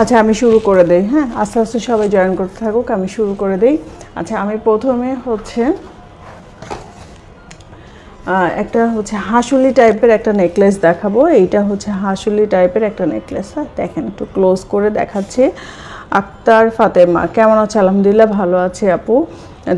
আচ্ছা আমি শুরু করে দেই হ্যাঁ? আস্তে আস্তে সবাই জয়েন করতে থাকুক, আমি শুরু করে দেই। আচ্ছা আমি প্রথমে হচ্ছে একটা হচ্ছে হাঁসুলি টাইপের একটা নেকলেস দেখাবো। এইটা হচ্ছে হাঁসুলি টাইপের একটা নেকলেস হ্যাঁ? দেখেন একটু ক্লোজ করে দেখাচ্ছি। আক্তার ফাতেমা, কেমন আছে? আলহামদুলিল্লাহ ভালো আছে আপু।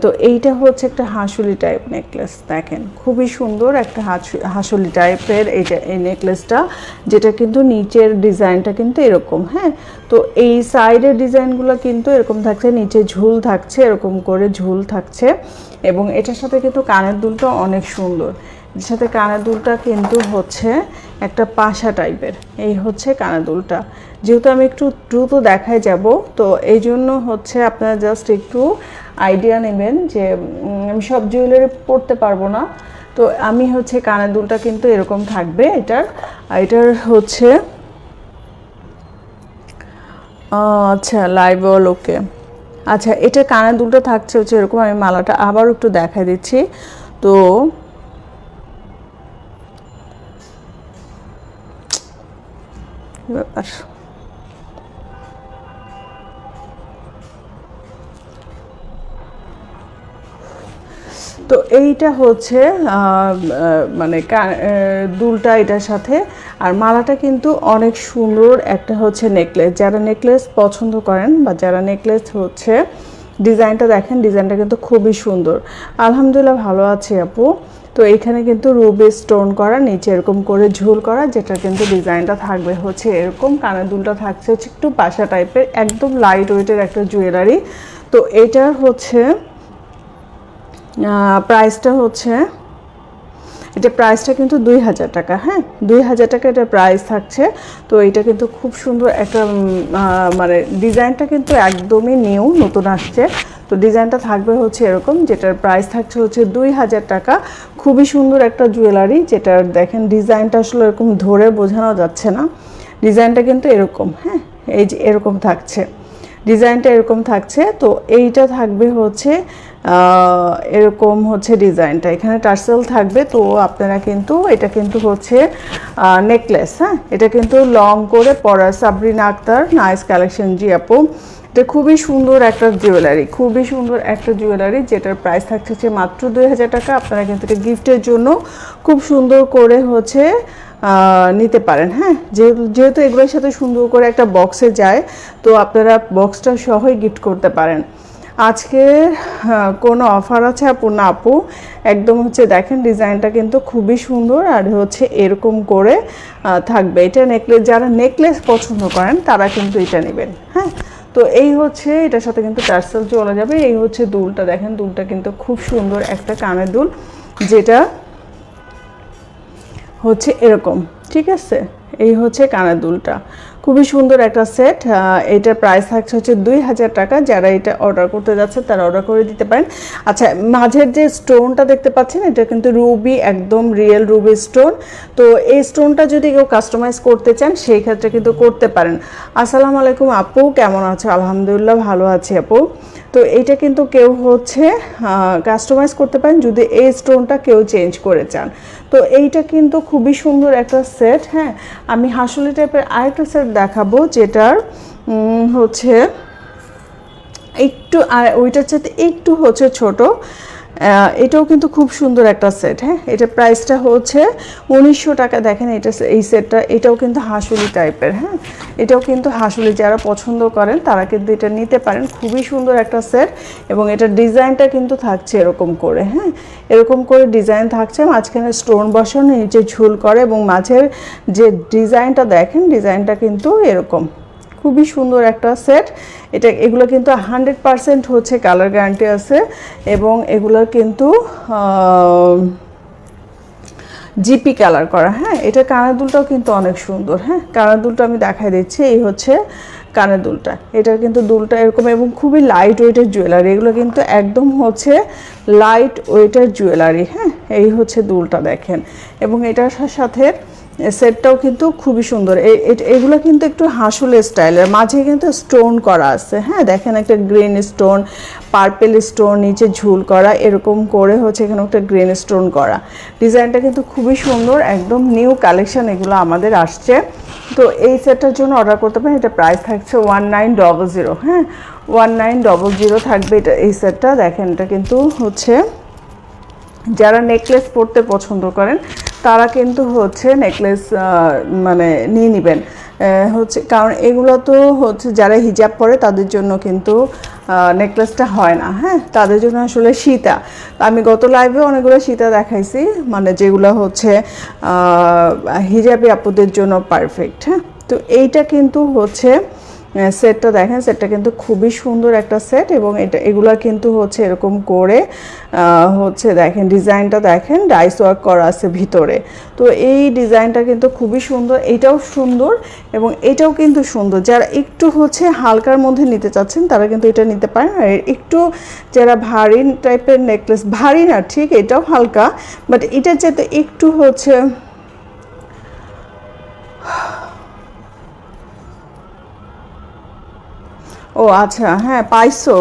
তো এইটা হচ্ছে একটা হাঁসুলি টাইপ নেকলেস দেখেন। খুবই সুন্দর একটা হাসু- হাসুলি টাইপের এইটা এই নেকলেসটা যেটা কিন্তু নিচের ডিজাইনটা কিন্তু এরকম হ্যাঁ? তো এই সাইডের ডিজাইনগুলো কিন্তু এরকম থাকছে, নিচে ঝুল থাকছে, এরকম করে ঝুল থাকছে। এবং এটার সাথে কিন্তু কানের দুলটা অনেক সুন্দর। এর সাথে কানের দুলটা কিন্তু হচ্ছে একটা পাশা টাইপের এই হচ্ছে কানের দুলটা। যেহেতু আমি একটু দ্রুত দেখায় যাব, তো এই জন্য হচ্ছে আপনারা জাস্ট একটু আইডিয়া নেবেন যে আমি সব জুয়েলারি পরতে পারব না। তো আমি হচ্ছে কানের দুলটা কিন্তু এরকম থাকবে এটার। এটার হচ্ছে আচ্ছা লাইভ অল ওকে আচ্ছা এটা কানের দুলটা থাকছে হচ্ছে এরকম, আমি মালাটা আবার একটু দেখাই দিচ্ছি। তো ব্যাপার? তো এইটা হচ্ছে মানে দুলটা এটার সাথে। আর মালাটা কিন্তু অনেক সুন্দর একটা হচ্ছে নেকলেস। যারা নেকলেস পছন্দ করেন বা যারা নেকলেস হচ্ছে, ডিজাইনটা দেখেন, ডিজাইনটা কিন্তু খুবই সুন্দর। আলহামদুলিল্লাহ ভালো আছে আপু। তো এখানে কিন্তু রুবি স্টোন করা, নিচে এরকম করে ঝুল করা, যেটা কিন্তু ডিজাইনটা থাকবে হচ্ছে এরকম। কানের দুলটা থাকছে হচ্ছে একটু পাশা টাইপের একদম লাইট ওয়েটের একটা জুয়েলারি তো এটা হচ্ছে প্রাইসটা হচ্ছে, এটা প্রাইসটা কিন্তু দুই হাজার টাকা হ্যাঁ? দুই হাজার টাকা এটা প্রাইস থাকছে। তো এটা কিন্তু খুব সুন্দর একটা মানে ডিজাইনটা কিন্তু একদমই নিউ নতুন আসছে। তো ডিজাইনটা থাকবে হচ্ছে এরকম, যেটার প্রাইস থাকছে হচ্ছে দুই হাজার টাকা। খুবই সুন্দর একটা জুয়েলারি যেটার দেখেন ডিজাইনটা আসলে এরকম ধরে বোঝানো যাচ্ছে না। ডিজাইনটা কিন্তু এরকম হ্যাঁ? এই যে এরকম থাকছে। ডিজাইনটা এরকম থাকছে, তো এইটা থাকবে হচ্ছে এরকম হচ্ছে ডিজাইনটা। এখানে টার্সেল থাকবে, তো আপনারা কিন্তু, এটা কিন্তু হচ্ছে নেকলেস হ্যাঁ? এটা কিন্তু লং করে পরা সাবরিনা আক্তার নাইস কালেকশন জি আপু। এটা খুবই সুন্দর একটা জুয়েলারি খুবই সুন্দর একটা জুয়েলারি যেটার প্রাইস থাকছে মাত্র দুই হাজার টাকা। আপনারা কিন্তু এটা গিফটের জন্য খুব সুন্দর করে হচ্ছে নিতে পারেন হ্যাঁ? যেহেতু এগুলোর সাথে সুন্দর করে একটা বক্সে যায়, তো আপনারা বক্সটা সহই গিফট করতে পারেন। আজকে কোনো অফার আছে আপু? না আপু। একদম হচ্ছে দেখেন ডিজাইনটা কিন্তু খুবই সুন্দর আর হচ্ছে এরকম করে থাকবে। এটা নেকলেস যারা নেকলেস পছন্দ করেন, তারা কিন্তু এটা নেবেন। হ্যাঁ? তো এই হচ্ছে, এটার সাথে কিন্তু টার্সেল চলে যাবে। এই হচ্ছে দুলটা। দেখেন দুলটা কিন্তু খুব সুন্দর একটা কানের দুল, যেটা হচ্ছে এরকম। ঠিক আছে? এই হচ্ছে কানের দুলটা। খুবই সুন্দর একটা সেট এটার প্রাইস থাকছে হচ্ছে দুই হাজার টাকা। যারা এটা অর্ডার করতে যাচ্ছে, তারা অর্ডার করে দিতে পারেন। আচ্ছা মাঝের যে স্টোনটা দেখতে পাচ্ছেন, এটা কিন্তু রুবি একদম রিয়েল রুবি স্টোন তো এই স্টোনটা যদি কেউ কাস্টমাইজ করতে চান, সেই ক্ষেত্রে কিন্তু করতে পারেন। আসসালামু আলাইকুম আপু, কেমন আছো? আলহামদুলিল্লাহ ভালো আছি আপু। তো এইটা কিন্তু কেউ হচ্ছে কাস্টমাইজ করতে পারেন, যদি এই স্টোনটা কেউ চেঞ্জ করে চান। তো এইটা কিন্তু খুবই সুন্দর একটা সেট হ্যাঁ? আমি হাসুলি টাইপের আরেকটা সেট দেখাবো যেটার হচ্ছে একটু, আর ওইটার সাথে একটু হচ্ছে ছোট। এটাও কিন্তু খুব সুন্দর একটা সেট হ্যাঁ? এটা প্রাইসটা হচ্ছে উনিশশো টাকা। দেখেন এটা এই সেটটা এটাও কিন্তু হাসুলি টাইপের হ্যাঁ? এটাও কিন্তু হাসুলি। যারা পছন্দ করেন, তারা কিন্তু এটা নিতে পারেন। খুবই সুন্দর একটা সেট এবং এটার ডিজাইনটা কিন্তু থাকছে এরকম করে হ্যাঁ? এরকম করে ডিজাইন থাকছে। মাঝখানে স্টোন বসানো, নিচে ঝুল করে এবং মাঝের যে ডিজাইনটা দেখেন, ডিজাইনটা কিন্তু এরকম। খুবই সুন্দর একটা সেট এটা, এগুলো কিন্তু হান্ড্রেড পারসেন্ট হচ্ছে কালার গ্যারান্টি আছে এবং এগুলোর কিন্তু জিপি কালার করা হ্যাঁ? এটা কানের দুলটাও কিন্তু অনেক সুন্দর হ্যাঁ? কানের দুলটা আমি দেখাই দিচ্ছি, এই হচ্ছে কানের দুলটা। এটা কিন্তু দুলটা এরকম এবং খুবই লাইট ওয়েটের জুয়েলারি এগুলো কিন্তু একদম হচ্ছে লাইট ওয়েটের জুয়েলারি হ্যাঁ? এই হচ্ছে দুলটা দেখেন। এবং এটার সাথে সেটটাও কিন্তু খুবই সুন্দর। এগুলো কিন্তু একটু হাসুলে স্টাইলের মাঝে কিন্তু স্টোন করা আছে। হ্যাঁ দেখেন একটা গ্রিন স্টোন পার্পেল স্টোন নিচে ঝুল করা, এরকম করে হচ্ছে এখানে একটা গ্রিন স্টোন করা। ডিজাইনটা কিন্তু খুবই সুন্দর, একদম নিউ কালেকশন এগুলো আমাদের আসছে। তো এই সেটটার জন্য অর্ডার করতে পারেন। এটা প্রাইস থাকছে ওয়ান নাইন ডবল জিরো হ্যাঁ ওয়ান নাইন ডবল জিরো থাকবে এটা, এই সেটটা। দেখেন এটা কিন্তু হচ্ছে, যারা নেকলেস পরতে পছন্দ করেন তারা কিন্তু হচ্ছে নেকলেস মানে নিয়ে নেবেন। হচ্ছে, কারণ এগুলো তো হচ্ছে যারা হিজাব পরে তাদের জন্য কিন্তু নেকলেসটা হয় না হ্যাঁ? তাদের জন্য আসলে সীতা। আমি গত লাইভে অনেকগুলো সীতা দেখাইছি মানে যেগুলো হচ্ছে হিজাবি আপুদের জন্য পারফেক্ট হ্যাঁ? তো এইটা কিন্তু হচ্ছে সেটটা দেখেন সেটটা কিন্তু খুবই সুন্দর একটা সেট এবং এটা, এগুলা কিন্তু হচ্ছে এরকম করে হচ্ছে দেখেন, ডিজাইনটা দেখেন ডাইস ওয়ার্ক করা আছে ভিতরে। তো এই ডিজাইনটা কিন্তু খুবই সুন্দর, এটাও সুন্দর এবং এটাও কিন্তু সুন্দর। যারা একটু হচ্ছে হালকার মধ্যে নিতে চাচ্ছেন, তারা কিন্তু এটা নিতে পারেন। আর একটু যারা ভারী টাইপের নেকলেস ভারী না, ঠিক, এটাও হালকা বাট এটা যাতে একটু হচ্ছে ও আচ্ছা হ্যাঁ পাইছো।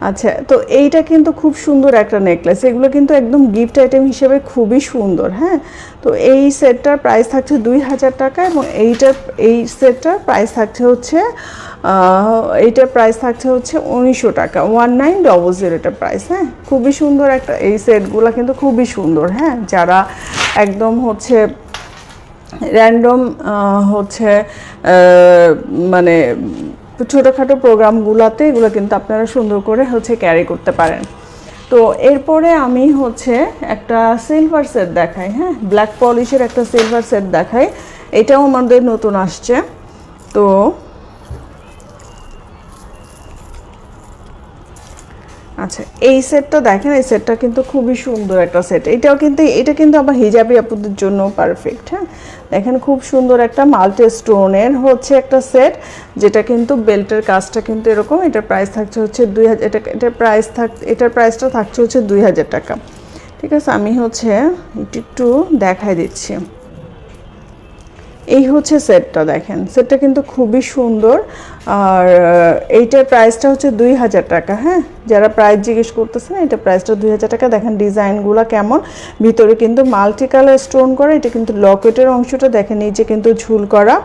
আচ্ছা তো এইটা কিন্তু খুব সুন্দর একটা নেকলেস এগুলো কিন্তু একদম গিফট আইটেম হিসেবে খুবই সুন্দর হ্যাঁ? তো এই সেটটার প্রাইস থাকছে দুই হাজার টাকা এবং এইটার এই সেটটার প্রাইস থাকছে হচ্ছে এইটার প্রাইস থাকছে হচ্ছে উনিশশো টাকা। ওয়ান নাইন ডবল জিরোটার প্রাইস হ্যাঁ? খুবই সুন্দর একটা এই সেটগুলো কিন্তু খুবই সুন্দর হ্যাঁ? যারা একদম হচ্ছে র্যান্ডম হচ্ছে আহ, মানে ছোটোখাটো প্রোগ্রামগুলোতে এগুলো কিন্তু আপনারা সুন্দর করে হচ্ছে ক্যারি করতে পারেন। তো এরপরে আমি হচ্ছে একটা সিলভার সেট দেখাই হ্যাঁ? ব্ল্যাক পলিশের একটা সিলভার সেট দেখাই। এটাও আমাদের নতুন আসছে। তো আচ্ছা এই সেটটা দেখেন, এই সেটটা কিন্তু খুবই সুন্দর একটা সেট এটাও কিন্তু, এটা কিন্তু আমার হিজাবি আপুদের জন্য পারফেক্ট হ্যাঁ? দেখেন খুব সুন্দর একটা মাল্টি স্টোনের হচ্ছে একটা সেট, যেটা কিন্তু বেল্টের কাজটা কিন্তু এরকম, এটার প্রাইস থাকছে হচ্ছে দুই হাজার এটা, এটার প্রাইস থাক, এটার প্রাইসটা থাকছে হচ্ছে দুই হাজার টাকা। ঠিক আছে, আমি হচ্ছে একটু একটু দেখাই দিচ্ছি। এই হচ্ছে সেটটা দেখেন। সেটটা কিন্তু খুবই সুন্দর। আর এইটার প্রাইসটা হচ্ছে দুই হাজার টাকা হ্যাঁ? যারা প্রাইস জিজ্ঞেস করতেছেন এটা প্রাইসটা দুই হাজার টাকা। দেখেন ডিজাইনগুলো কেমন। ভিতরে কিন্তু মাল্টি কালার স্টোন করা, এটা কিন্তু লকেটের অংশটা দেখেন নিচে কিন্তু ঝুল করা।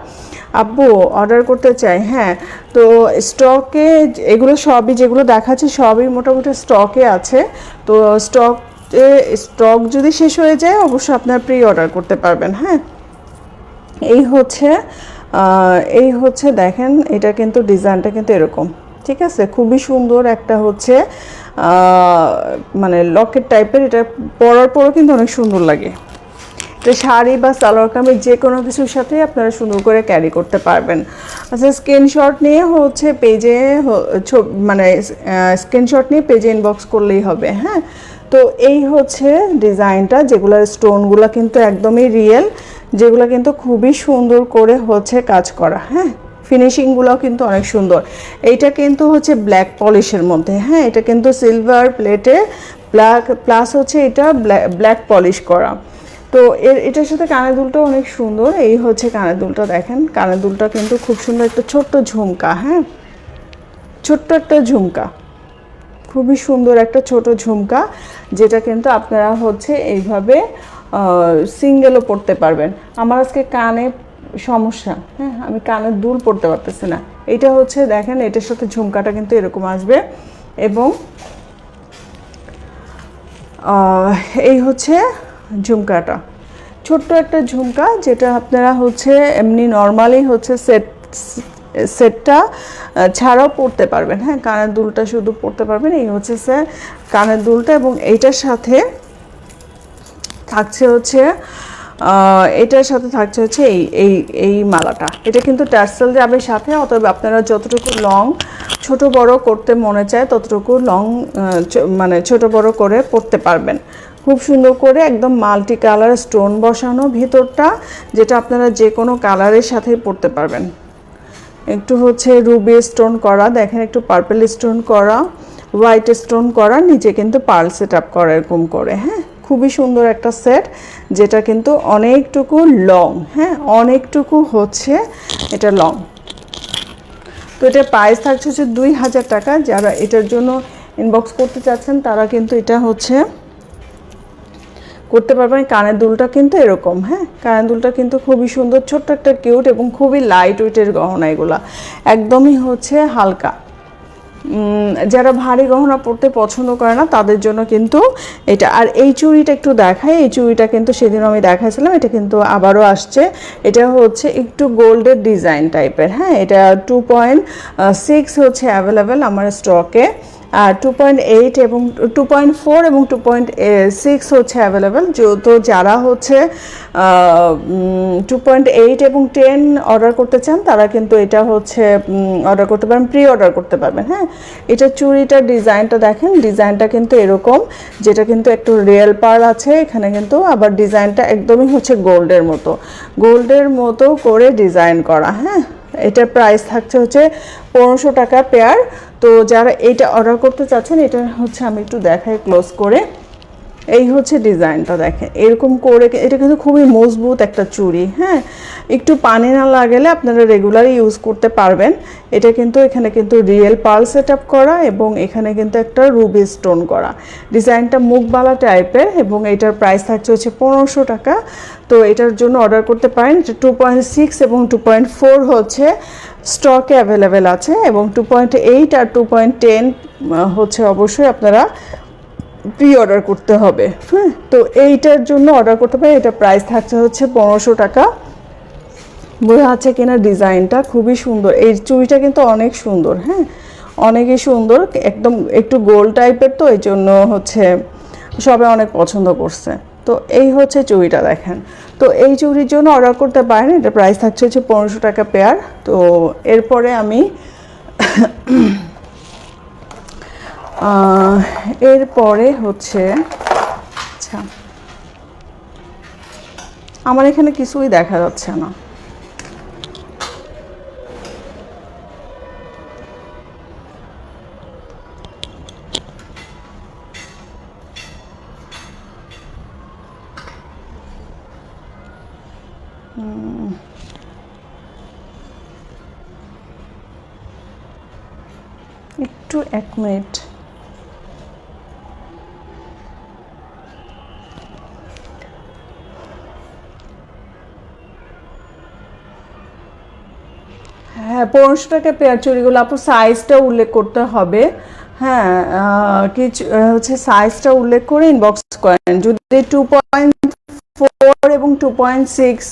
আব্বু অর্ডার করতে চাই হ্যাঁ? তো স্টকে এগুলো সবই যেগুলো দেখাচ্ছে, সবই মোটামুটি স্টকে আছে। তো স্টক স্টক যদি শেষ হয়ে যায় অবশ্যই আপনার প্রি অর্ডার করতে পারবেন হ্যাঁ? এই হচ্ছে এই হচ্ছে দেখেন, এটা কিন্তু ডিজাইনটা কিন্তু এরকম, ঠিক আছে? খুবই সুন্দর একটা হচ্ছে মানে লকেট টাইপের, এটা পরার পরও কিন্তু অনেক সুন্দর লাগে। এটা শাড়ি বা সালোয়ার কামিজ যে কোনো কিছুর সাথে আপনারা সুন্দর করে ক্যারি করতে পারবেন। আচ্ছা স্ক্রিনশট নিয়ে হচ্ছে পেজে মানে স্ক্রিনশট নিয়ে পেজে ইনবক্স করলেই হবে হ্যাঁ? তো এই হচ্ছে ডিজাইনটা যেগুলোর স্টোনগুলো কিন্তু একদমই রিয়েল যেগুলো কিন্তু খুবই সুন্দর করে হচ্ছে কাজ করা হ্যাঁ? ফিনিশিংগুলোও কিন্তু অনেক সুন্দর। এইটা কিন্তু হচ্ছে ব্ল্যাক পলিশের মধ্যে হ্যাঁ? এটা কিন্তু সিলভার প্লেটে ব্ল্যাক প্লাস হচ্ছে এটা ব্ল্যাক পলিশ করা। তো এর, এটার সাথে কানের দুলটাও অনেক সুন্দর। এই হচ্ছে কানের দুলটা দেখেন। কানের দুলটা কিন্তু খুব সুন্দর একটা ছোট্ট ঝুমকা হ্যাঁ? ছোট্ট একটা ঝুমকা। খুবই সুন্দর একটা ছোট ঝুমকা, যেটা কিন্তু আপনারা হচ্ছে এইভাবে সিঙ্গেলও পড়তে পারবেন। আমার আজকে কানে সমস্যা হ্যাঁ আমি কানের দুল পড়তে পারতেছি না। এটা হচ্ছে, দেখেন, এটার সাথে ঝুমকাটা কিন্তু এরকম আসবে এবং এই হচ্ছে ঝুমকাটা। ছোট্ট একটা ঝুমকা যেটা আপনারা হচ্ছে এমনি নর্মালি হচ্ছে সেট সেটটা ছাড়াও পড়তে পারবেন। হ্যাঁ কানের দুলটা শুধু পড়তে পারবেন। এই হচ্ছে স্যার কানের দুলটা এবং এইটার সাথে থাকছে হচ্ছে এটার সাথে থাকছে হচ্ছে এই এই এই মালাটা। এটা কিন্তু টার্সেল যাবে সাথে, অতএব আপনারা যতটুকু লং ছোট বড় করতে মনে চায় ততটুকু লং মানে ছোট বড় করে পড়তে পারবেন। খুব সুন্দর করে একদম মাল্টি কালার স্টোন বসানো ভিতরটা, যেটা আপনারা যে কোনো কালারের সাথেই পড়তে পারবেন। একটু হচ্ছে রুবি স্টোন করা, দেখেন একটু পার্পেল স্টোন করা হোয়াইট স্টোন করা, নিচে কিন্তু পার্ল সেট আপ করা এরকম করে হ্যাঁ? খুবই সুন্দর একটা সেট, যেটা কিন্তু অনেকটুকু লং হ্যাঁ? অনেকটুকু হচ্ছে এটা লং তো এটা প্রাইস থাকছে হচ্ছে দুই হাজার টাকা। যারা এটার জন্য ইনবক্স করতে চাচ্ছেন, তারা কিন্তু এটা হচ্ছে করতে পারবেন। কানের দুলটা কিন্তু এরকম হ্যাঁ? কানের দুলটা কিন্তু খুবই সুন্দর, ছোট্ট একটা কিউট এবং খুবই লাইট ওয়েটের গহনা এগুলা। একদমই হচ্ছে হালকা। যারা ভারী গহনা পড়তে পছন্দ করে না, তাদের জন্য কিন্তু এটা, আর এই চুড়িটা একটু দেখায় এই চুড়িটা কিন্তু সেদিন আমি দেখাইছিলাম, এটা কিন্তু আবারও আসছে। এটা হচ্ছে একটু গোল্ডের ডিজাইন টাইপের হ্যাঁ? এটা টু পয়েন্ট সিক্স হচ্ছে অ্যাভেলেবেল আমার স্টকে আর টু পয়েন্ট এইট এবং টু পয়েন্ট ফোর এবং টু পয়েন্ট সিক্স হচ্ছে অ্যাভেলেবেল তো যারা হচ্ছে টু পয়েন্ট এইট এবং টেন অর্ডার করতে চান, তারা কিন্তু এটা হচ্ছে অর্ডার করতে পারেন প্রি অর্ডার করতে পারবেন হ্যাঁ? এটা চুড়িটার ডিজাইনটা দেখেন, ডিজাইনটা কিন্তু এরকম, যেটা কিন্তু একটু রিয়েল পার্ল আছে, এখানে কিন্তু আবার ডিজাইনটা একদমই হচ্ছে গোল্ডের মতো। গোল্ডের মতো করে ডিজাইন করা হ্যাঁ? এটার প্রাইস থাকছে হচ্ছে পনেরোশো টাকা পেয়ার তো যারা এইটা অর্ডার করতে চাচ্ছেন, এটা হচ্ছে আমি একটু দেখাই ক্লোজ করে। এই হচ্ছে ডিজাইনটা দেখেন। এরকম করে এটা কিন্তু খুবই মজবুত একটা চুড়ি হ্যাঁ? একটু পানি না লাগালে আপনারা রেগুলার ইউজ করতে পারবেন। এটা কিন্তু এখানে কিন্তু রিয়েল পার্ল সেট করা এবং এখানে কিন্তু একটা রুবি স্টোন করা। ডিজাইনটা মুখবালা টাইপের এবং এটার প্রাইস থাকছে হচ্ছে পনেরোশো টাকা। তো এটার জন্য অর্ডার করতে পারেন। টু পয়েন্ট সিক্স এবং টু পয়েন্ট ফোর হচ্ছে স্টকে অ্যাভেলেবেল আছে এবং টু পয়েন্ট এইট আর টু পয়েন্ট টেন হচ্ছে অবশ্যই আপনারা প্রি অর্ডার করতে হবে। হ্যাঁ তো এইটার জন্য অর্ডার করতে পারেন। এটা প্রাইস থাকছে হচ্ছে পনেরোশো টাকা। বোঝা যাচ্ছে কিনা ডিজাইনটা খুবই সুন্দর। এই চুড়িটা কিন্তু অনেক সুন্দর হ্যাঁ? অনেকই সুন্দর, একদম একটু গোল টাইপের তো, এই জন্য হচ্ছে সবাই অনেক পছন্দ করছে। তো এই হচ্ছে চুড়িটা দেখেন। তো এই চুড়ির জন্য অর্ডার করতে পারেন, এটা প্রাইস থাকছে হচ্ছে পনেরোশো টাকা পেয়ার তো এরপরে আমি এরপরে হচ্ছে আচ্ছা আমার এখানে কিছুই দেখা যাচ্ছে না হুম। একটু এক মিনিট হ্যাঁ পনেরোশো টাকা পেয়ার চুড়িগুলো আপু সাইজটা উল্লেখ করতে হবে। হ্যাঁ কিছু হচ্ছে সাইজটা উল্লেখ করে ইনবক্স করেন। যদি টু পয়েন্ট ফোর এবং টু পয়েন্ট সিক্স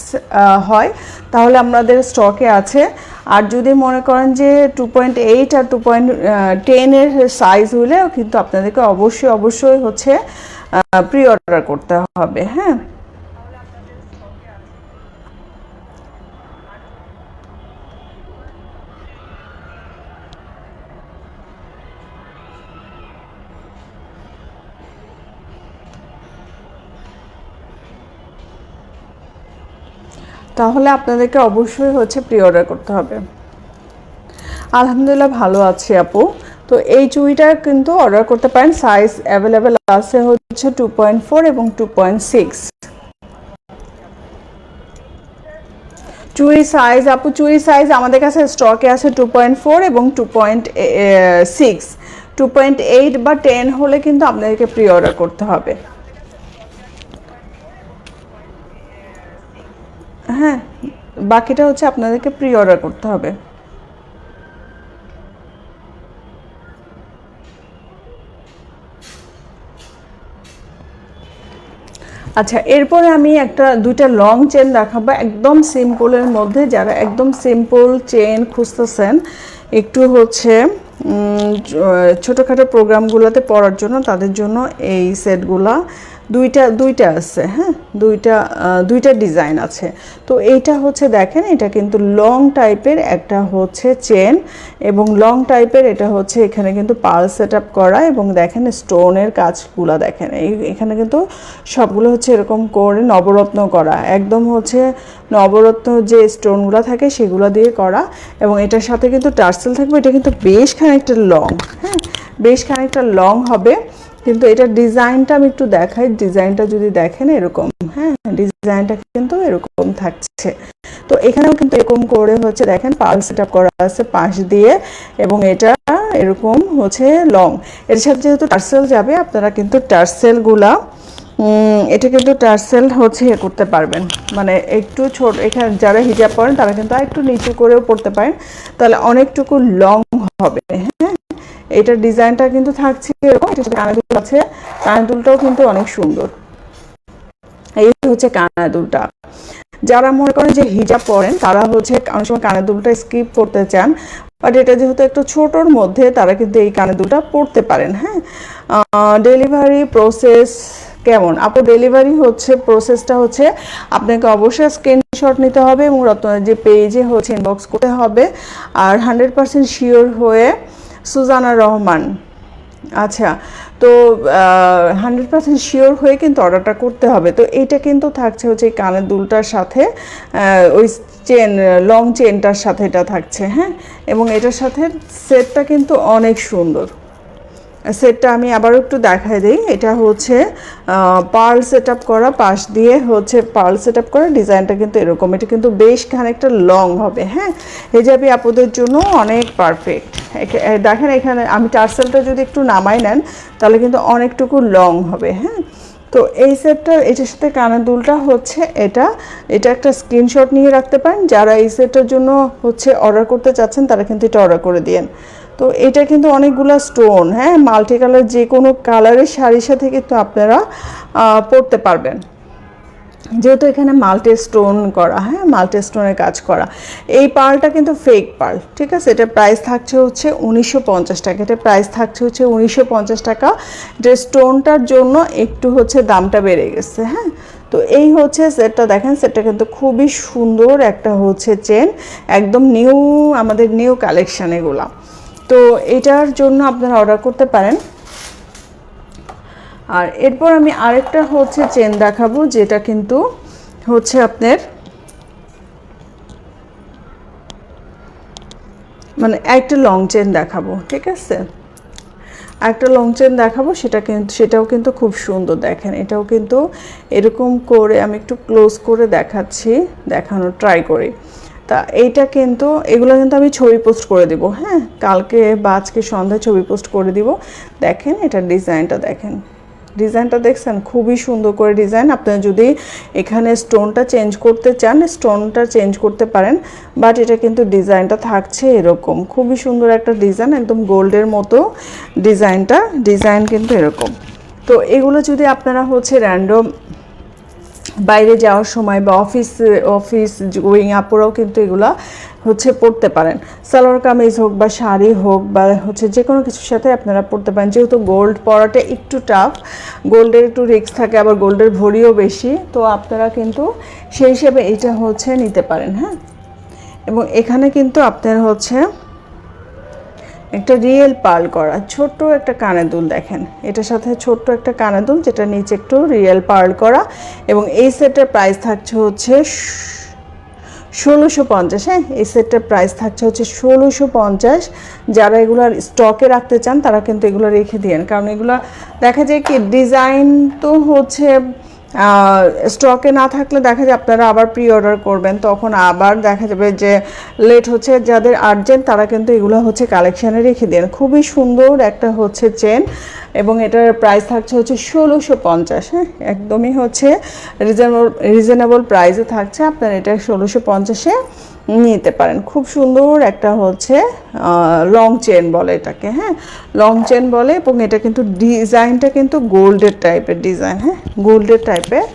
হয়, তাহলে আমাদের স্টকে আছে। আর যদি মনে করেন যে টু পয়েন্ট এইট আর টু পয়েন্ট টেনের সাইজ হলে কিন্তু আপনাদেরকে অবশ্যই অবশ্যই হচ্ছে প্রি অর্ডার করতে হবে হ্যাঁ। তাহলে আপনাদেরকে অবশ্যই হচ্ছে প্রি অর্ডার করতে হবে। আলহামদুলিল্লাহ ভালো আছি আপু। তো এই চুড়িটা কিন্তু অর্ডার করতে পারেন। সাইজ অ্যাভেলেবেল আছে হচ্ছে টু এবং টু পয়েন্ট চুড়ি সাইজ আপু, চুড়ি সাইজ আমাদের কাছে স্টকে আছে টু পয়েন্ট ফোর এবং two point six two point eight বা টেন হলে কিন্তু আপনাদেরকে প্রি অর্ডার করতে হবে। হ্যাঁ বাকিটা হচ্ছে আপনাদেরকে প্রি অর্ডার করতে হবে। আচ্ছা এরপরে আমি একটা, দুইটা লং চেন দেখাবো, একদম সিম্পলের মধ্যে, যারা একদম সিম্পল চেন খুঁজতেছেন, একটু হচ্ছে ছোটোখাটো প্রোগ্রামগুলোতে পড়ার জন্য তাদের জন্য এই সেটগুলা দুইটা দুইটা আছে হ্যাঁ? দুইটা দুইটা ডিজাইন আছে। তো এইটা হচ্ছে, দেখেন, এটা কিন্তু লং টাইপের একটা হচ্ছে চেন এবং লং টাইপের এটা হচ্ছে এখানে কিন্তু পাল সেট আপ করা এবং দেখেন স্টোনের কাজগুলো, দেখেন। এখানে কিন্তু সবগুলো হচ্ছে এরকম করে নবরত্ন করা। একদম হচ্ছে নবরত্ন যে স্টোনগুলো থাকে, সেগুলো দিয়ে করা এবং এটার সাথে কিন্তু টার্সেল থাকবে। এটা কিন্তু বেশ খানিকটা লং হ্যাঁ? বেশ খানিকটা লং হবে। কিন্তু এটার ডিজাইনটা আমি একটু দেখাই। ডিজাইনটা যদি দেখেন এরকম হ্যাঁ ডিজাইনটা কিন্তু এরকম থাকছে। তো এখানেও কিন্তু এরকম করে হচ্ছে দেখেন, পাল সেট করা আছে পাশ দিয়ে এবং এটা এরকম হচ্ছে লং। এর সাথে যেহেতু টার্সেল যাবে, আপনারা কিন্তু টার্সেলগুলা এটা কিন্তু টার্সেল হচ্ছে ইয়ে করতে পারবেন। মানে একটু ছোট, এখানে যারা হিজাব পরেন তারা কিন্তু একটু নিচু করেও পড়তে পারেন। তাহলে অনেকটুকু লং হবে হ্যাঁ এটার ডিজাইনটা কিন্তু থাকছে এরকম, এটার সাথে কানাদুল আছে। কানাদুলটাও কিন্তু অনেক সুন্দর। এই হচ্ছে কানাদুলটা যারা মনে করেন যে হিজাব পরেন, তারা হচ্ছে অনেক সময় কানাদুলটা স্কিপ করতে চান। বাট এটা যেহেতু একটু ছোটোর মধ্যে, তারা কিন্তু এই কানাদুলটা পড়তে পারেন হ্যাঁ? ডেলিভারি প্রসেস কেমন? আপু ডেলিভারি হচ্ছে প্রসেসটা হচ্ছে, আপনাকে অবশ্যই স্ক্রিনশট নিতে হবে এবং রত্নের যে পেজে হচ্ছে ইনবক্স করতে হবে। আর হান্ড্রেড পার্সেন্ট শিওর হয়ে সুজানা রহমান। আচ্ছা তো হান্ড্রেড পার্সেন্ট শিওর হয়ে কিন্তু অর্ডারটা করতে হবে। তো এটা কিন্তু থাকছে হচ্ছে এই কানের দুলটার সাথে ওই চেন লং চেনটার সাথে এটা থাকছে হ্যাঁ? এবং এটার সাথে সেটটা কিন্তু অনেক সুন্দর। সেটটা আমি আবারও একটু দেখাই দিই। এটা হচ্ছে পার্ল সেট করা, পাশ দিয়ে হচ্ছে পার্ল সেট করা। ডিজাইনটা কিন্তু এরকম। এটা কিন্তু বেশ খানিকটা লং হবে হ্যাঁ? হেজাবি আপুদের জন্য অনেক পারফেক্ট। দেখেন এখানে আমি টার্সেলটা যদি একটু নামাই নেন, তাহলে কিন্তু অনেকটুকু লং হবে হ্যাঁ? তো এই সেটটা, এটার সাথে কানের দুলটা হচ্ছে এটা। এটা একটা স্ক্রিনশট নিয়ে রাখতে পারেন। যারা এই সেটটার জন্য হচ্ছে অর্ডার করতে চাচ্ছেন, তারা কিন্তু এটা অর্ডার করে দিয়েন। তো এটা কিন্তু অনেকগুলো স্টোন হ্যাঁ? মাল্টি কালার যে কোনো কালারের শাড়ির সাথে কিন্তু আপনারা পরতে পারবেন। যেহেতু এখানে মাল্টি স্টোন করা হ্যাঁ? মাল্টি স্টোনের কাজ করা। এই পার্লটা কিন্তু ফেক পার্ল ঠিক আছে? এটা প্রাইস থাকছে হচ্ছে উনিশশো পঞ্চাশ টাকা। এটা প্রাইস থাকছে হচ্ছে উনিশশো পঞ্চাশ টাকা। যে স্টোনটার জন্য একটু হচ্ছে দামটা বেড়ে গেছে হ্যাঁ? তো এই হচ্ছে সেটটা দেখেন সেটটা কিন্তু খুবই সুন্দর একটা হচ্ছে চেন একদম নিউ আমাদের নিউ কালেকশন এগুলা। তো এটার জন্য আপনারা অর্ডার করতে পারেন। আর এরপর আমি আরেকটা হচ্ছে চেন দেখাবো, যেটা কিন্তু হচ্ছে আপনার মানে একটা লং চেন দেখাবো, ঠিক আছে? একটা লং চেন দেখাবো, সেটা কিন্তু সেটাও কিন্তু খুব সুন্দর দেখেন। এটাও কিন্তু এরকম করে আমি একটু ক্লোজ করে দেখাচ্ছি, দেখানোর ট্রাই করি। তা এইটা কিন্তু, এগুলো কিন্তু আমি ছবি পোস্ট করে দিব হ্যাঁ? কালকে বা আজকে সন্ধ্যায় ছবি পোস্ট করে দিব। দেখেন এটার ডিজাইনটা দেখেন। ডিজাইনটা দেখছেন? খুবই সুন্দর করে ডিজাইন আপনারা যদি এখানে স্টোনটা চেঞ্জ করতে চান স্টোনটা চেঞ্জ করতে পারেন বাট এটা কিন্তু ডিজাইনটা থাকছে এরকম। খুবই সুন্দর একটা ডিজাইন একদম গোল্ডের মতো ডিজাইনটা ডিজাইন কিন্তু এরকম। তো এগুলো যদি আপনারা হচ্ছে র্যান্ডম বাইরে যাওয়ার সময় বা অফিস অফিস গোয়িং আপুরাও কিন্তু এগুলা হচ্ছে পড়তে পারেন। সালোয়ার কামিজ হোক বা শাড়ি হোক বা হচ্ছে যে কোনো কিছুর সাথে আপনারা পড়তে পারেন। যেহেতু গোল্ড পরাটা একটু টাফ গোল্ডের একটু রিস্ক থাকে, আবার গোল্ডের ভরিও বেশি, তো আপনারা কিন্তু সেই হিসেবে এটা হচ্ছে নিতে পারেন হ্যাঁ? এবং এখানে কিন্তু আপনার হচ্ছে একটা রিয়েল পার্ল করা, ছোট্ট একটা কানের দুল দেখেন। এটার সাথে ছোট্ট একটা কানের দুল যেটা নিচে একটু রিয়েল পার্ল করা এবং এই সেটের প্রাইস থাকছে হচ্ছে ষোলোশো পঞ্চাশ হ্যাঁ? এই সেটটার প্রাইস থাকছে হচ্ছে ষোলোশো পঞ্চাশ। যারা এগুলার স্টকে রাখতে চান, তারা কিন্তু এগুলো রেখে দিয়েন। কারণ এগুলো দেখা যায় কি, ডিজাইন তো হচ্ছে স্টকে না থাকলে দেখা যায় আপনারা আবার প্রি অর্ডার করবেন, তখন আবার দেখা যাবে যে লেট হচ্ছে। যাদের আর্জেন্ট তারা কিন্তু এগুলো হচ্ছে কালেকশানে রেখে দেন। খুবই সুন্দর একটা হচ্ছে চেন এবং এটার প্রাইস থাকছে হচ্ছে ষোলোশো পঞ্চাশ। হ্যাঁ একদমই হচ্ছে রিজনেবল রিজনেবল প্রাইসে থাকছে আপনার এটা ষোলোশো পঞ্চাশে। নিতে পারেন। খুব সুন্দর একটা হচ্ছে লং চেন বলে এটাকে হ্যাঁ? লং চেন বলে এবং এটা কিন্তু ডিজাইনটা কিন্তু গোল্ডের টাইপের ডিজাইন হ্যাঁ? গোল্ডের টাইপের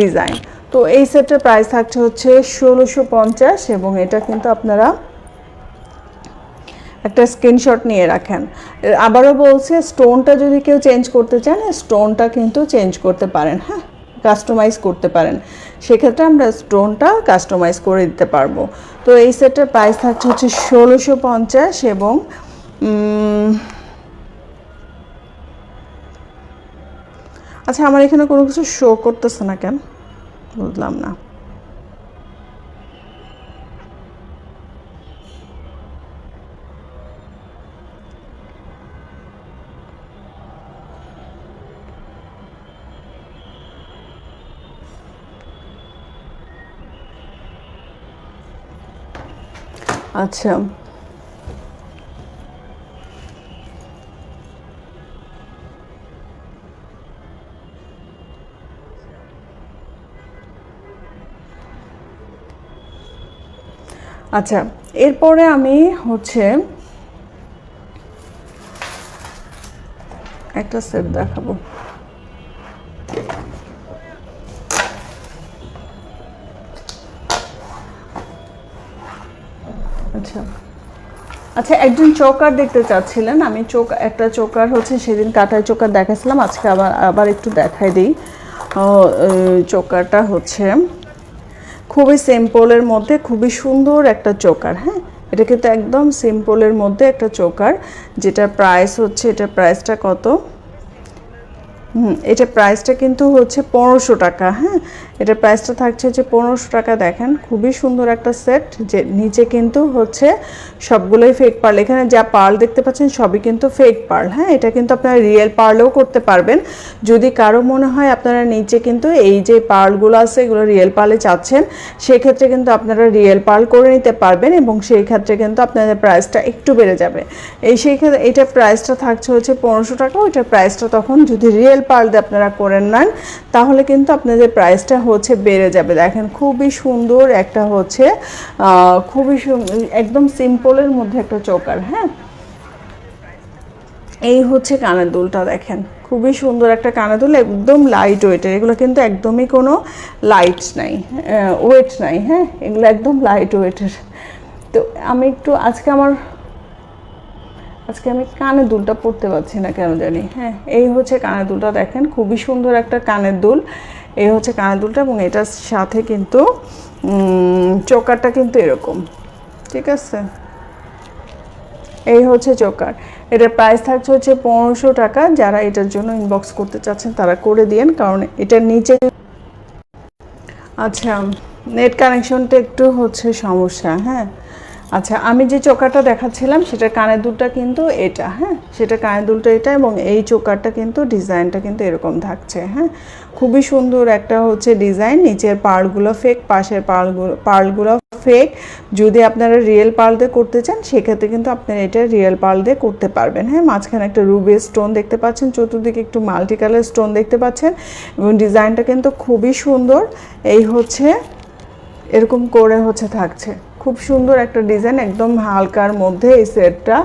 ডিজাইন। তো এই সেটটার প্রাইস থাকছে হচ্ছে ষোলোশো পঞ্চাশ এবং এটা কিন্তু আপনারা একটা স্ক্রিনশট নিয়ে রাখেন। আবারও বলছে স্টোনটা যদি কেউ চেঞ্জ করতে চান স্টোনটা কিন্তু চেঞ্জ করতে পারেন হ্যাঁ? কাস্টমাইজ করতে পারেন। সেক্ষেত্রে আমরা স্টোনটা কাস্টমাইজ করে দিতে পারব। তো এই সেটের প্রাইস থাকছে হচ্ছে ষোলোশো পঞ্চাশ এবং আচ্ছা আমার এখানে কোনো কিছু শো করতেছে না কেন? বুঝলাম না। আচ্ছা। আচ্ছা এরপরে আমি হচ্ছে একটা সেট দেখাবো। আচ্ছা। আচ্ছা একজন চোকার দেখতে চাচ্ছিলেন। আমি চোখ একটা চোকার হচ্ছে সেদিন কাটায় চোকার দেখাছিলাম আজকে আবার আবার একটু দেখাই দিই। চোকারটা হচ্ছে খুবই সিম্পলের মধ্যে, খুবই সুন্দর একটা চোকার হ্যাঁ? এটা কিন্তু একদম সিম্পলের মধ্যে একটা চোকার যেটা প্রাইস হচ্ছে এটা প্রাইসটা কত? এটা প্রাইসটা কিন্তু হচ্ছে পনেরোশো টাকা হ্যাঁ? এটা প্রাইসটা থাকছে হচ্ছে পনেরোশো টাকা, দেখেন। খুবই সুন্দর একটা সেট যে নিচে কিন্তু হচ্ছে সবগুলোই ফেক পার্ল এখানে যা পার্ল দেখতে পাচ্ছেন, সবই কিন্তু ফেক পার্ল হ্যাঁ? এটা কিন্তু আপনারা রিয়েল পার্লেও করতে পারবেন। যদি কারও মনে হয় আপনারা নিচে কিন্তু এই যে পার্লগুলো আছে, এগুলো রিয়েল পার্লে চাচ্ছেন, সেক্ষেত্রে কিন্তু আপনারা রিয়েল পার্ল করে নিতে পারবেন এবং সেই ক্ষেত্রে কিন্তু আপনাদের প্রাইসটা একটু বেড়ে যাবে। এই সেই ক্ষেত্রে, এটা প্রাইসটা থাকছে হচ্ছে পনেরোশো টাকা, ওইটার প্রাইসটা তখন যদি রিয়েল পার্ল আপনারা করে নেন, তাহলে কিন্তু আপনাদের প্রাইসটা হচ্ছে বেড়ে যাবে। দেখেন খুবই সুন্দর একটা হচ্ছে খুবই একদম সিম্পলের মধ্যে একটা চোকার হ্যাঁ? এই হচ্ছে কানের দুলটা, দেখেন। খুবই সুন্দর একটা কানের দুল, একদম লাইট ওয়েটের এগুলো কিন্তু একদমই কোনো লাইট নাই ওয়েট নাই হ্যাঁ? এগুলো একদম লাইট ওয়েটের তো আমি একটু, আজকে আমার আজকে আমি কানের দুলটা পরতে পারছি না কেন জানি। হ্যাঁ এই হচ্ছে কানের দুলটা দেখেন, খুবই সুন্দর একটা কানের দুল। এই হচ্ছে কানের দুলটা এবং এটার সাথে কিন্তু চোকারটা কিন্তু এরকম। ঠিক আছে? এই হচ্ছে চোকার। এটার প্রাইস থাকছে হচ্ছে পনেরোশো টাকা। যারা এটার জন্য ইনবক্স করতে চাচ্ছেন, তারা করে দিয়েন, কারণ এটার নিচে আচ্ছা নেট কানেকশনটা একটু হচ্ছে সমস্যা হ্যাঁ। আচ্ছা আমি যে চোকারটা দেখাচ্ছিলাম সেটা কানের দুলটা কিন্তু এটা হ্যাঁ? সেটা কানের দুলটা এটা এবং এই চোকারটা কিন্তু ডিজাইনটা কিন্তু এরকম থাকছে হ্যাঁ? খুবই সুন্দর একটা হচ্ছে ডিজাইন, নিচের পার্লগুলো ফেক পাশের পার্লগুলো পার্লগুলো ফেক যদি আপনারা রিয়েল পার্ল দিয়ে করতে চান, সেক্ষেত্রে কিন্তু আপনারা এটা রিয়েল পার্ল দিয়ে করতে পারবেন হ্যাঁ? মাঝখানে একটা রুবে স্টোন দেখতে পাচ্ছেন, চতুর্দিকে একটু মাল্টি কালার স্টোন দেখতে পাচ্ছেন এবং ডিজাইনটা কিন্তু খুবই সুন্দর। এই হচ্ছে, এরকম করে হচ্ছে থাকছে। খুব সুন্দর একটা ডিজাইন, একদম হালকার মধ্যে এই সেটটা।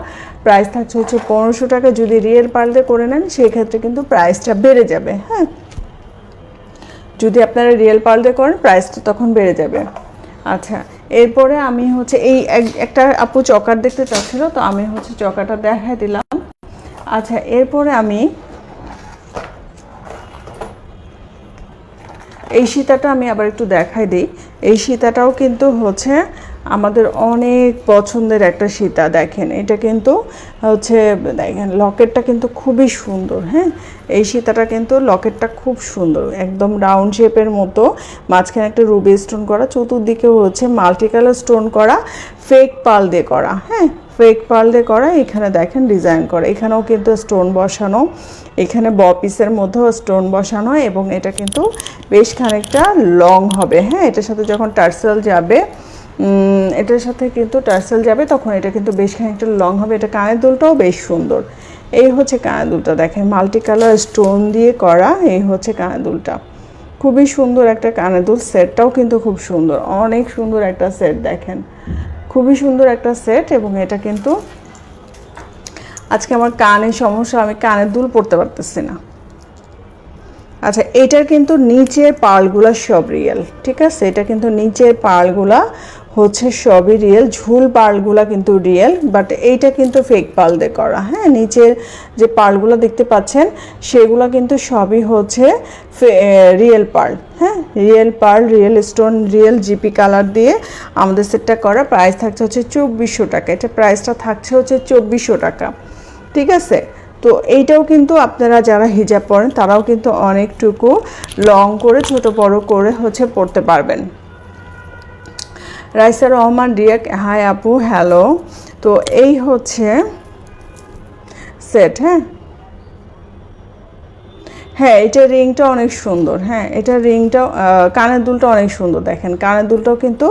প্রাইস থাকছে হচ্ছে পনেরোশো টাকা। যদি রিয়েল পার্লে করে নেন সেই ক্ষেত্রে কিন্তু প্রাইসটা বেড়ে যাবে হ্যাঁ? যদি আপনারা রিয়েল পার্লে করেন প্রাইসটা তখন বেড়ে যাবে। আচ্ছা এরপরে আমি হচ্ছে এই এক- একটা আপু চকার দেখতে চাচ্ছিল, তো আমি হচ্ছে চকাটা দেখাই দিলাম। আচ্ছা এরপরে আমি এই সীতাটা আমি আবার একটু দেখাই দিই। এই সীতাটাও কিন্তু হচ্ছে আমাদের অনেক পছন্দের একটা সীতা, দেখেন। এটা কিন্তু হচ্ছে, দেখেন, লকেটটা কিন্তু খুবই সুন্দর হ্যাঁ? এই সীতাটা কিন্তু লকেটটা খুব সুন্দর, একদম রাউন্ড শেপের মতো, মাঝখানে একটা রুবি স্টোন করা চতুর্দিকে হচ্ছে মাল্টি কালার স্টোন করা, ফেক পাল দিয়ে করা হ্যাঁ? ফেক পাল দিয়ে করা, এখানে দেখেন ডিজাইন করা, এখানেও কিন্তু স্টোন বসানো, এখানে বপিসের মধ্যেও স্টোন বসানো এবং এটা কিন্তু বেশ খানিকটা লং হবে হ্যাঁ? এটার সাথে যখন টার্সেল যাবে এটার সাথে কিন্তু টার্সেল যাবে, তখন এটা কিন্তু বেশ খানিকটা লং হবে। এটা কানের দুলটাও বেশ সুন্দর। এই হচ্ছে কানের দুলটা, দেখেন মাল্টি কালার স্টোন দিয়ে করা এই হচ্ছে কানের দুলটা। খুবই সুন্দর একটা কানের দুল সেটটাও কিন্তু খুব সুন্দর। অনেক সুন্দর একটা সেট দেখেন। খুবই সুন্দর একটা সেট এবং এটা কিন্তু আজকে আমার কানের সমস্যা, আমি কানের দুল পরতে পারতেছি না। আচ্ছা এটার কিন্তু নিচের পালগুলা সব রিয়েল ঠিক আছে? এটা কিন্তু নিচের পালগুলা হচ্ছে সবই রিয়েল ঝুল পালগুলা কিন্তু রিয়েল বাট এইটা কিন্তু ফেক পাল দিয়ে করা। হ্যাঁ নিচের যে পালগুলো দেখতে পাচ্ছেন, সেগুলো কিন্তু সবই হচ্ছে রিয়েল পার্ল হ্যাঁ real pearl real stone real GP colour দিয়ে আমাদের সেটটা করা। প্রাইস থাকছে হচ্ছে চব্বিশশো টাকা। এটা প্রাইসটা থাকছে হচ্ছে চব্বিশশো টাকা। ঠিক আছে? তো এইটাও কিন্তু আপনারা যারা হিজাব পরেন, তারাও কিন্তু অনেকটুকু লং করে, ছোট বড় করে হচ্ছে পড়তে পারবেন। রাইসা রহমান রিয়াক হাই আপু হ্যালো। তো এই হচ্ছে সেট হ্যাঁ? হ্যাঁ এটা রিংটা অনেক সুন্দর। হ্যাঁ এটা রিংটা কানের দুলটা অনেক সুন্দর দেখেন। কানের দুলটাও কিন্তু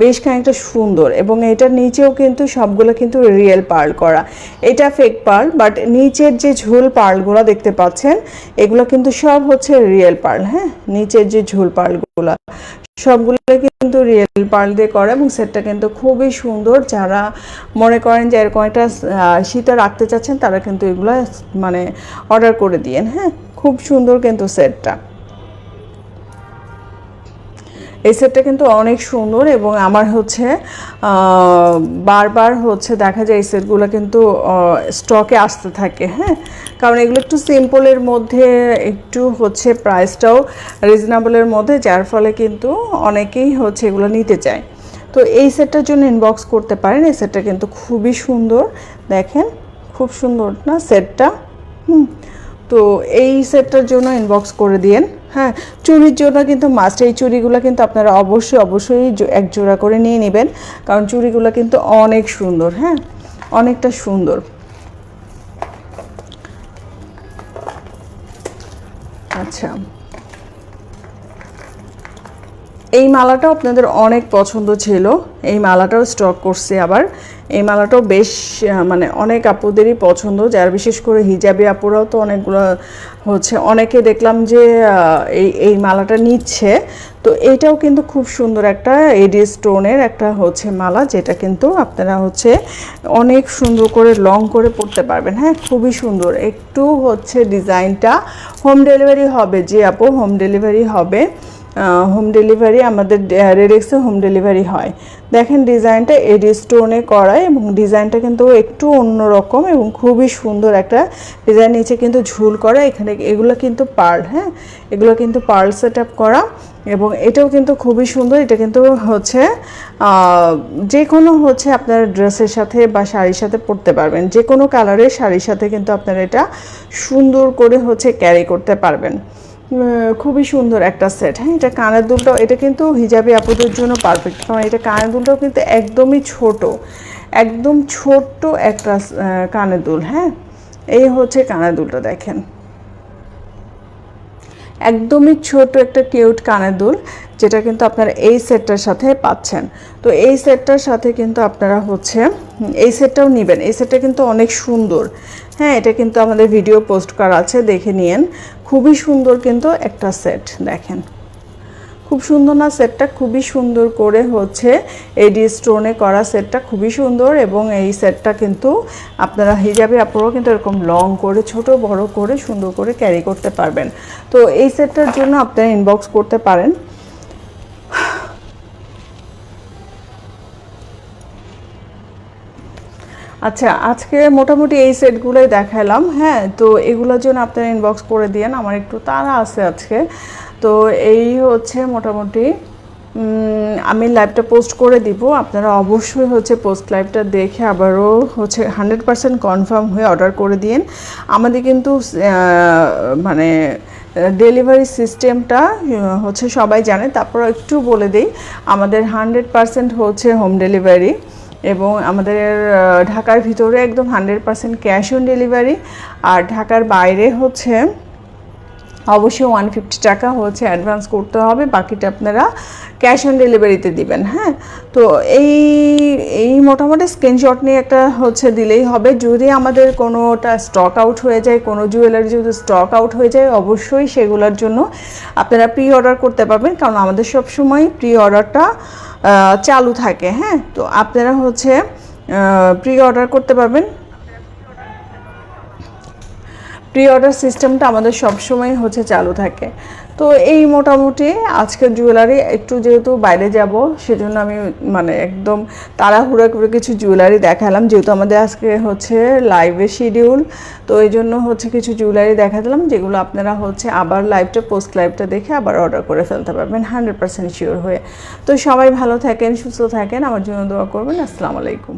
বেশ খানিকটা সুন্দর এবং এটার নিচেও কিন্তু সবগুলো কিন্তু রিয়েল পার্ল করা। এটা ফেক পার্ল বাট নিচের যে ঝোল পার্লগুলো দেখতে পাচ্ছেন, এগুলো কিন্তু সব হচ্ছে রিয়েল পার্ল। হ্যাঁ নিচের যে ঝোল পার্লগুলো সবগুলো কিন্তু রিয়েল পার্ল দিয়ে করা এবং সেটটা কিন্তু খুবই সুন্দর। যারা মনে করেন যে এরকম একটা শীতে রাখতে চাচ্ছেন, তারা কিন্তু এগুলো মানে অর্ডার করে দিয়েন। হ্যাঁ খুব সুন্দর কিন্তু সেটটা এই সেটটা কিন্তু অনেক সুন্দর এবং আমার হচ্ছে বারবার হচ্ছে দেখা যায় এই সেটগুলো কিন্তু স্টকে আসতে থাকে হ্যাঁ? কারণ এগুলো একটু সিম্পলের মধ্যে, একটু হচ্ছে প্রাইসটাও রিজনেবলের মধ্যে, যার ফলে কিন্তু অনেকেই হচ্ছে এগুলো নিতে চায়। তো এই সেটটার জন্য ইনবক্স করতে পারেন, এই সেটটা কিন্তু খুবই সুন্দর, দেখেন? খুব সুন্দর না সেটটা হুম। তো এই সেটটার জন্য ইনবক্স করে দিয়েন। হ্যাঁ চুরির জন্য কিন্তু মাস্ট এই চুড়িগুলো কিন্তু আপনারা অবশ্যই অবশ্যই এক জোড়া করে নিয়ে নেবেন। কারণ চুড়িগুলো কিন্তু অনেক সুন্দর হ্যাঁ অনেকটা সুন্দর। আচ্ছা। এই মালাটাও আপনাদের অনেক পছন্দ ছিল। এই মালাটাও স্টক করছে আবার। এই মালাটাও বেশ মানে অনেক আপুদেরই পছন্দ, যার বিশেষ করে হিজাবি আপুরাও তো অনেকগুলো হচ্ছে। অনেকে দেখলাম যে এই এই মালাটা নিচ্ছে। তো এইটাও কিন্তু খুব সুন্দর একটা এডি স্টোনের একটা হচ্ছে মালা, যেটা কিন্তু আপনারা হচ্ছে অনেক সুন্দর করে লং করে পড়তে পারবেন। হ্যাঁ খুবই সুন্দর। একটু হচ্ছে ডিজাইনটা হোম ডেলিভারি হবে যে আপু, হোম ডেলিভারি হবে। হোম ডেলিভারি আমাদের রেডেক্সে হোম ডেলিভারি হয়। দেখেন ডিজাইনটা এডি স্টোনে করা এবং ডিজাইনটা কিন্তু একটু অন্যরকম এবং খুবই সুন্দর একটা ডিজাইন নিচে কিন্তু ঝুল করা। এখানে এগুলো কিন্তু পার্ল হ্যাঁ? এগুলো কিন্তু পার্ল সেট আপ করা এবং এটাও কিন্তু খুবই সুন্দর। এটা কিন্তু হচ্ছে যে কোনো হচ্ছে আপনার ড্রেসের সাথে বা শাড়ির সাথে পরতে পারবেন। যে কোনো কালারের শাড়ির সাথে কিন্তু আপনারা এটা সুন্দর করে হচ্ছে ক্যারি করতে পারবেন। খুবই সুন্দর একটা সেট হ্যাঁ এটা কানের দুলটাও, এটা কিন্তু হিজাবি আপুদের জন্য পারফেক্ট কারণ এটা কানের দুলটাও কিন্তু একদমই ছোট, একদম ছোট্ট একটা কানের দুল হ্যাঁ? এই হচ্ছে কানের দুলটা, দেখেন। একদমই ছোট একটা কিউট কানের দুল, যেটা কিন্তু আপনারা এই সেটটার সাথে পাচ্ছেন। তো এই সেটটার সাথে কিন্তু আপনারা হচ্ছে, এই সেটটাও নেবেন। এই সেটটা কিন্তু অনেক সুন্দর। হ্যাঁ এটা কিন্তু আমাদের ভিডিও পোস্ট করা আছে, দেখে নিয়েন। খুবই সুন্দর কিন্তু একটা সেট দেখেন। খুব সুন্দর না সেটটা খুবই সুন্দর করে হচ্ছে এডি স্টোনে করা সেটটা খুবই সুন্দর এবং এই সেটটা কিন্তু আপনারা হিজাবে আপনারাও কিন্তু এরকম লং করে, ছোট, বড় করে, সুন্দর করে ক্যারি করতে পারবেন। তো এই সেটটার জন্য আপনারা ইনবক্স করতে পারেন। আচ্ছা আজকে মোটামুটি এই সেটগুলোই দেখালাম হ্যাঁ তো এগুলোর জন্য আপনারা ইনবক্স করে দিয়েন, আমার একটু তাড়া আছে আজকে। তো এই হচ্ছে মোটামুটি আমি লাইভটা পোস্ট করে দিব। আপনারা অবশ্যই হচ্ছে পোস্ট লাইভটা দেখে আবারও হচ্ছে হান্ড্রেড পারসেন্ট কনফার্ম হয়ে অর্ডার করে দিন। আমাদের কিন্তু মানে ডেলিভারি সিস্টেমটা হচ্ছে সবাই জানে। তারপর একটু বলে দিই, আমাদের হান্ড্রেড পারসেন্ট হচ্ছে হোম ডেলিভারি এবং আমাদের ঢাকার ভিতরে একদম hundred percent cash on delivery আর ঢাকার বাইরে হচ্ছে অবশ্যই ওয়ান ফিফটি টাকা হচ্ছে অ্যাডভান্স করতে হবে, বাকিটা আপনারা ক্যাশ অন ডেলিভারিতে দিবেন হ্যাঁ? তো এই এই মোটামুটি স্ক্রিনশট নিয়ে একটা হচ্ছে দিলেই হবে। যদি আমাদের কোনোটা স্টক আউট হয়ে যায়, কোনো জুয়েলারি যদি স্টক আউট হয়ে যায়, অবশ্যই সেগুলোর জন্য আপনারা প্রি অর্ডার করতে পারবেন, কারণ আমাদের সবসময় প্রি অর্ডারটা চালু থাকে হ্যাঁ? তো আপনারা হচ্ছে প্রি অর্ডার করতে পারবেন। প্রি অর্ডার সিস্টেমটা আমাদের সবসময় হচ্ছে চালু থাকে। তো এই মোটামুটি আজকের জুয়েলারি একটু যেহেতু বাইরে যাব, সেজন্য আমি মানে একদম তাড়াহুড়া করে কিছু জুয়েলারি দেখালাম। যেহেতু আমাদের আজকে হচ্ছে লাইভে শিডিউল তো এই জন্য হচ্ছে কিছু জুয়েলারি দেখা দিলাম যেগুলো আপনারা হচ্ছে আবার লাইভটা পোস্ট লাইভটা দেখে আবার অর্ডার করে ফেলতে পারবেন হান্ড্রেড পার্সেন্ট শিওর হয়ে। তো সবাই ভালো থাকেন, সুস্থ থাকেন, আমার জন্য দোয়া করবেন, আসসালামু আলাইকুম।